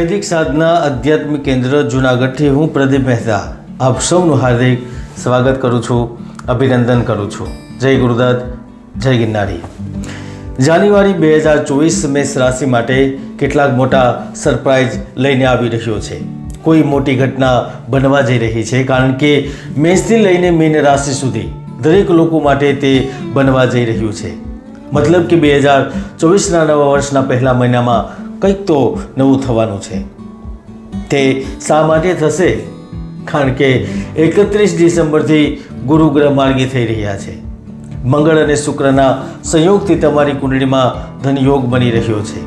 વૈદિક સાધના આધ્યાત્મિક કેન્દ્ર જૂનાગઢથી હું પ્રદીપ મહેતા આપ સૌનું હાર્દિક સ્વાગત કરું છું, અભિનંદન કરું છું. જય ગુરુદત્ત, જય ગિરનારી. જાન્યુઆરી બે હજાર ચોવીસ મેષ રાશિ માટે કેટલાક મોટા સરપ્રાઇઝ લઈને આવી રહ્યો છે. કોઈ મોટી ઘટના બનવા જઈ રહી છે, કારણ કે મેષથી લઈને મીન રાશિ સુધી દરેક લોકો માટે તે બનવા જઈ રહ્યું છે. મતલબ કે બે હજાર ચોવીસના નવા વર્ષના પહેલા મહિનામાં કંઈક તો નવું થવાનું છે. તે શા માટે થશે? કારણ કે એકત્રીસ ડિસેમ્બરથી ગુરુ ગ્રહ માર્ગી થઈ રહ્યા છે. મંગળ અને શુક્રના સંયોગથી તમારી કુંડળીમાં ધનયોગ બની રહ્યો છે.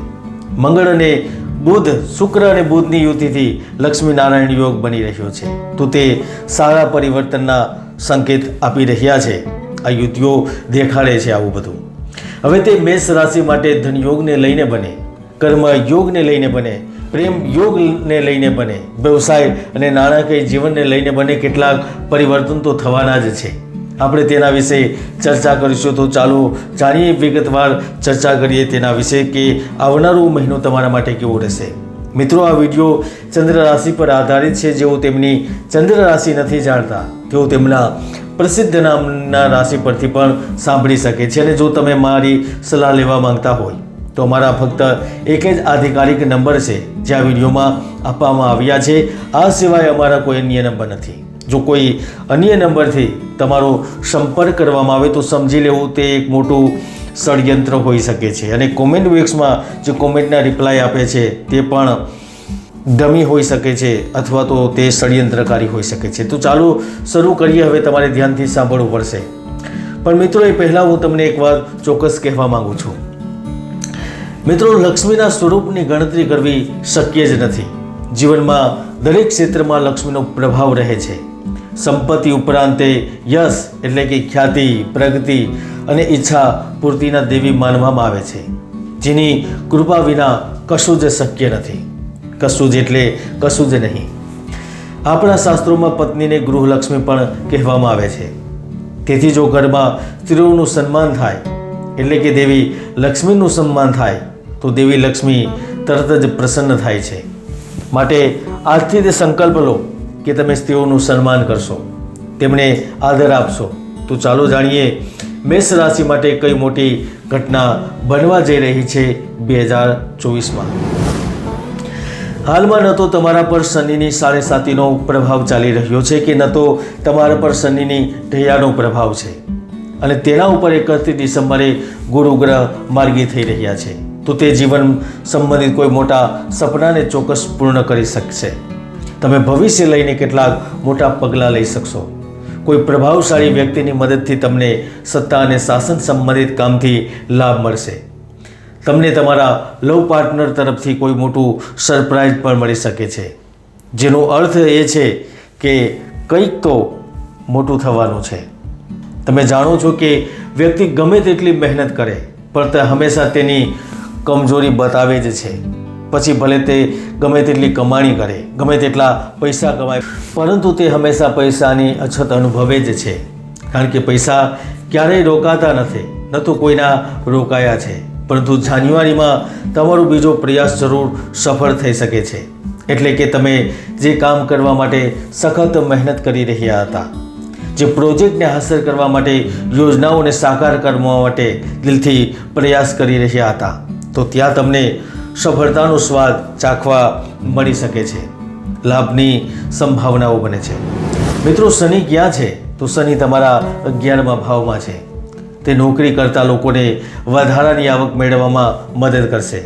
મંગળ અને બુધ શુક્ર અને બુધની યુતિથી લક્ષ્મીનારાયણ યોગ બની રહ્યો છે. તો તે સારા પરિવર્તનના સંકેત આપી રહ્યા છે. આ યુતિઓ દેખાડે છે આવું બધું. હવે તે મેષ રાશિ માટે ધનયોગને લઈને બને. કર્મ યોગને લઈને બને પ્રેમ યોગને લઈને બને, વ્યવસાય અને નાણાકીય જીવનને લઈને બને કેટલાક પરિવર્તન તો થવાના જ છે. આપણે તેના વિશે ચર્ચા કરીશું તો ચાલો જાણીએ વિગતવાર ચર્ચા કરીએ તેના વિશે કે આવનારો મહિનો તમારા માટે કેવો રહેશે. મિત્રો, આ વીડિયો ચંદ્ર રાશિ પર આધારિત છે. જેઓ તેમની ચંદ્ર રાશિ નથી જાણતા, તેઓ તેમના પ્રસિદ્ધ નામના રાશિ પરથી પણ સાંભળી શકે છે. અને જો તમે મારી સલાહ લેવા માંગતા હોય તો મારા ફક્ત એક જ આધિકારિક નંબર છે, જે આ વિડીયોમાં આપવામાં આવ્યા છે. આ સિવાય અમારા કોઈ અન્ય નંબર નથી. જો કોઈ અન્ય નંબરથી તમારો સંપર્ક કરવામાં આવે તો સમજી લેવું તે એક મોટું ષડયંત્ર હોઈ શકે છે. અને કોમેન્ટ બોક્સમાં જે કોમેન્ટના રિપ્લાય આપે છે, તે પણ ડમી હોઈ શકે છે અથવા તો તે ષડયંત્રકારી હોઈ શકે છે. તો ચાલો શરૂ કરીએ, હવે તમારે ધ્યાનથી સાંભળવું પડશે. પણ મિત્રો, એ પહેલાં હું તમને એક વાત ચોક્કસ કહેવા માગું છું. મિત્રો, લક્ષ્મીના સ્વરૂપની ગણતરી કરવી શક્ય જ નથી. જીવનમાં દરેક ક્ષેત્રમાં લક્ષ્મીનો પ્રભાવ રહે છે. સંપત્તિ ઉપરાંતે યશ એટલે કે ખ્યાતિ, પ્રગતિ અને ઈચ્છા પૂર્તિના દેવી માનવામાં આવે છે. જેની કૃપા વિના કશું જ શક્ય નથી. કશું જ એટલે કશું જ નહીં. આપણા શાસ્ત્રોમાં પત્નીને ગૃહલક્ષ્મી પણ કહેવામાં આવે છે. તેથી જો ઘરમાં સ્ત્રીઓનું સન્માન થાય, એટલે કે દેવી લક્ષ્મીનું સન્માન થાય તો દેવી લક્ષ્મી તરત જ પ્રસન્ન થાય છે. માટે આજથી તે સંકલ્પ લો કે તમે સ્ત્રીઓનું સન્માન કરશો. તેમને આદર આપશો. તો ચાલો જાણીએ, મેષ રાશિ માટે કઈ મોટી ઘટના બનવા જઈ રહી છે બે હજાર ચોવીસમાં. હાલમાં ન તો તમારા પર શનિની સાડે સાતીનો પ્રભાવ ચાલી રહ્યો છે કે ન તો તમારા પર શનિની ઢૈયાનો પ્રભાવ છે. અને તેના ઉપર એકત્રીસ ડિસેમ્બરે ગુરુ ગ્રહ માર્ગી થઈ રહ્યા છે. તો તે જીવન સંબંધિત કોઈ મોટા સપનાને ચોક્કસ પૂર્ણ કરી શકશે. તમે ભવિષ્ય લઈને કેટલાક મોટા પગલાં લઈ શકશો. કોઈ પ્રભાવશાળી વ્યક્તિની મદદથી તમને સત્તા અને શાસન સંબંધિત કામથી લાભ મળશે. તમને તમારા લવ પાર્ટનર તરફથી કોઈ મોટું સરપ્રાઇઝ પણ મળી શકે છે. જેનો અર્થ એ છે કે કંઈક તો મોટું થવાનું છે. તમે જાણો છો કે વ્યક્તિ ગમે તેટલી મહેનત કરે, પણ તે હંમેશા તેની કમજોરી બતાવે જ છે. પછી ભલે તે ગમે તેટલી કમાણી કરે, ગમે તેટલા પૈસા કમાય, પરંતુ તે હંમેશા પૈસાની અછત અનુભવે જ છે. કારણ કે પૈસા ક્યારેય રોકાતા નથી, ન તો કોઈના રોકાયા છે. પરંતુ જાન્યુઆરીમાં તમારો બીજો પ્રયાસ જરૂર સફળ થઈ શકે છે. એટલે કે તમે જે કામ કરવા માટે સખત મહેનત કરી રહ્યા હતા, જે પ્રોજેક્ટને હાંસલ કરવા માટે યોજનાઓને સાકાર કરવા માટે દિલથી પ્રયાસ કરી રહ્યા હતા. તો ત્યાં તમને સફળતાનો સ્વાદ ચાખવા મળી શકે છે. લાભની સંભાવનાઓ બને છે. મિત્રો, શનિ ક્યાં છે? તો શનિ તમારા અગિયારમાં ભાવમાં છે. તે નોકરી કરતા લોકોને વધારાની આવક મેળવવામાં મદદ કરશે.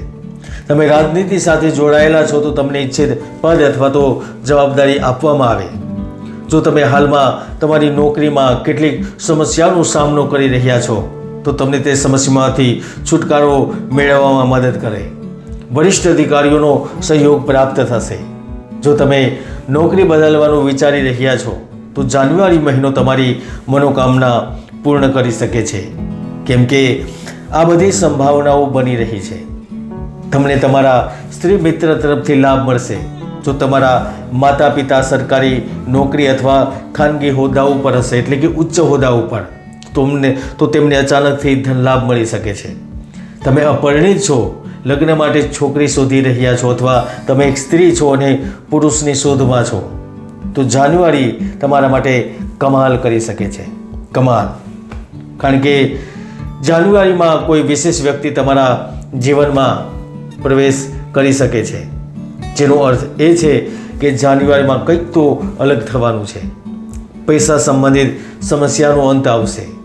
તમે રાજનીતિ સાથે જોડાયેલા છો તો તમને ઈચ્છિત પદ અથવા તો જવાબદારી આપવામાં આવે. જો તમે હાલમાં તમારી નોકરીમાં કેટલીક સમસ્યાનો સામનો કરી રહ્યા છો તો તમને તે સમસ્યામાંથી છુટકારો મેળવવામાં મદદ કરે. વરિષ્ઠ અધિકારીઓનો સહયોગ પ્રાપ્ત થશે. જો તમે નોકરી બદલવાનું વિચારી રહ્યા છો, તો જાન્યુઆરી મહિનો તમારી મનોકામના પૂર્ણ કરી શકે છે. કેમ કે આ બધી સંભાવનાઓ બની રહી છે. તમને તમારા સ્ત્રી મિત્ર તરફથી લાભ મળશે. જો તમારા માતા પિતા સરકારી નોકરી અથવા ખાનગી હોદ્દાઓ પર હશે, એટલે કે ઉચ્ચ હોદ્દા ઉપર તમને, તો તેમને અચાનકથી ધન લાભ મળી શકે છે. તમે અપરિણિત છો, લગ્ન માટે છોકરી શોધી રહ્યા છો અથવા તમે એક સ્ત્રી છો અને પુરુષની શોધમાં છો, તો જાન્યુઆરી તમારા માટે કમાલ કરી શકે છે. કમાલ. કારણ કે જાન્યુઆરીમાં કોઈ વિશેષ વ્યક્તિ તમારા જીવનમાં પ્રવેશ કરી શકે છે. જેનો અર્થ એ છે કે જાન્યુઆરીમાં કંઈક તો અલગ થવાનું છે. પૈસા સંબંધિત સમસ્યાનો અંત આવશે.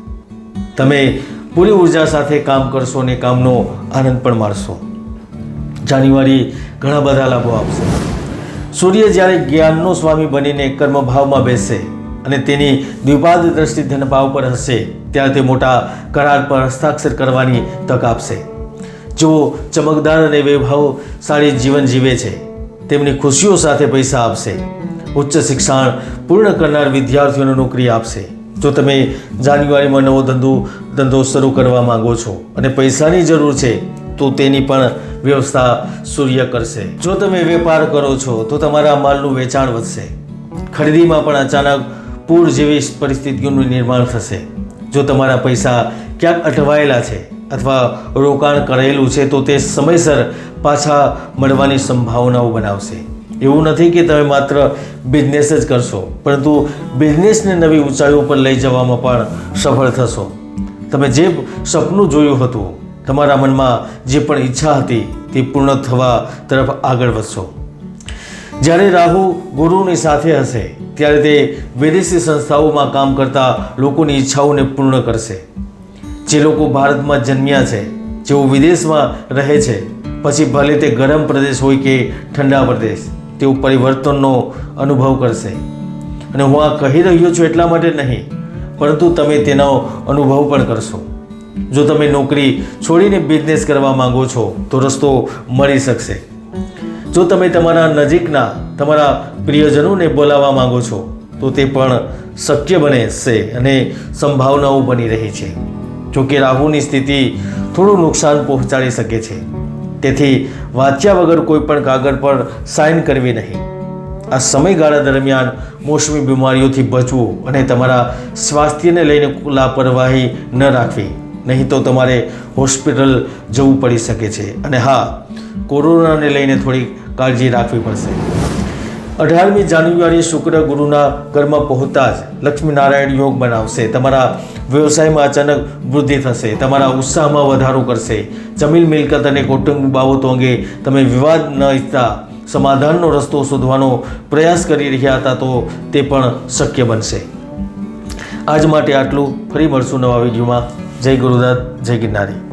તમે પૂરી ઊર્જા સાથે કામ કરશો અને કામનો આનંદ પણ માણશો. જાન્યુઆરી ઘણા બધા લાભો આપશે. સૂર્ય જ્યારે જ્ઞાનનો સ્વામી બનીને કર્મભાવમાં બેસશે અને તેની દ્વિપાદ દ્રષ્ટિ ધનભાવ પર હશે, ત્યારે તે મોટા કરાર પર હસ્તાક્ષર કરવાની તક આપશે. જેઓ ચમકદાર અને વૈભવશાળી જીવન જીવે છે, તેમની ખુશીઓ સાથે પૈસા આપશે. ઉચ્ચ શિક્ષણ પૂર્ણ કરનાર વિદ્યાર્થીઓને નોકરી આપશે. જો તમે જાન્યુઆરીમાં નવો ધંધો ધંધો શરૂ કરવા માંગો છો અને પૈસાની જરૂર છે, તો તેની પણ વ્યવસ્થા સૂર્ય કરશે. જો તમે વેપાર કરો છો, તો તમારા માલનું વેચાણ વધશે. ખરીદીમાં પણ અચાનક પૂર જેવી પરિસ્થિતિઓનું નિર્માણ થશે. જો તમારા પૈસા ક્યાંક અટવાયેલા છે અથવા રોકાણ કરેલું છે, તો તે સમયસર પાછા મળવાની સંભાવનાઓ બનાવશે. એવું નથી કે તમે માત્ર બિઝનેસ જ કરશો, પરંતુ બિઝનેસને નવી ઊંચાઈઓ પર લઈ જવામાં પણ સફળ થશો. તમે જે સપનું જોયું હતું, તમારા મનમાં જે પણ ઈચ્છા હતી, તે પૂર્ણ થવા તરફ આગળ વધશો. જ્યારે રાહુ ગુરુની સાથે હશે, ત્યારે તે વિદેશી સંસ્થાઓમાં કામ કરતા લોકોની ઈચ્છાઓને પૂર્ણ કરશે. જે લોકો ભારતમાં જન્મ્યા છે, જેઓ વિદેશમાં રહે છે, પછી ભલે તે ગરમ પ્રદેશ હોય કે ઠંડા પ્રદેશ તેઓ પરિવર્તનનો અનુભવ કરશે. અને હું આ કહી રહ્યો છું એટલા માટે નહીં, પરંતુ તમે તેનો અનુભવ પણ કરશો. જો તમે નોકરી છોડીને બિઝનેસ કરવા માંગો છો, તો રસ્તો મળી શકશે. જો તમે તમારા નજીકના, તમારા પ્રિયજનોને બોલાવવા માંગો છો, તો તે પણ શક્ય બને છે અને સંભાવનાઓ બની રહી છે. જોકે રાહુની સ્થિતિ થોડું નુકસાન પહોંચાડી શકે છે. તેથી વાંચ્યા વગર કોઈ પણ કાગળ પર સાઇન કરવી નહીં. આ સમયગાળા દરમિયાન મોસમી બીમારીઓથી બચવું અને તમારા સ્વાસ્થ્યને લઈને લાપરવાહી ન રાખવી, નહીં તો તમારે હોસ્પિટલ જવું પડી શકે છે. અને હા, કોરોનાને લઈને થોડી કાળજી રાખવી પડશે. અઢારમી જાન્યુઆરી શુક્ર ગુરુના ઘરમાં પહોંચતા જ લક્ષ્મીનારાયણ યોગ બનાવશે. તમારા વ્યવસાયમાં અચાનક વૃદ્ધિ થશે. તમારા ઉત્સાહમાં વધારો કરશે. જમીન મિલકત અને કૌટુંબિક બાબતો અંગે તમે વિવાદ ન ઈચ્છતા સમાધાનનો રસ્તો શોધવાનો પ્રયાસ કરી રહ્યા હતા તો તે પણ શક્ય બનશે. આજ માટે આટલું. ફરી મળશું નવા વિડીયોમાં. જય ગુરુદત્ત, જય ગિરનારી.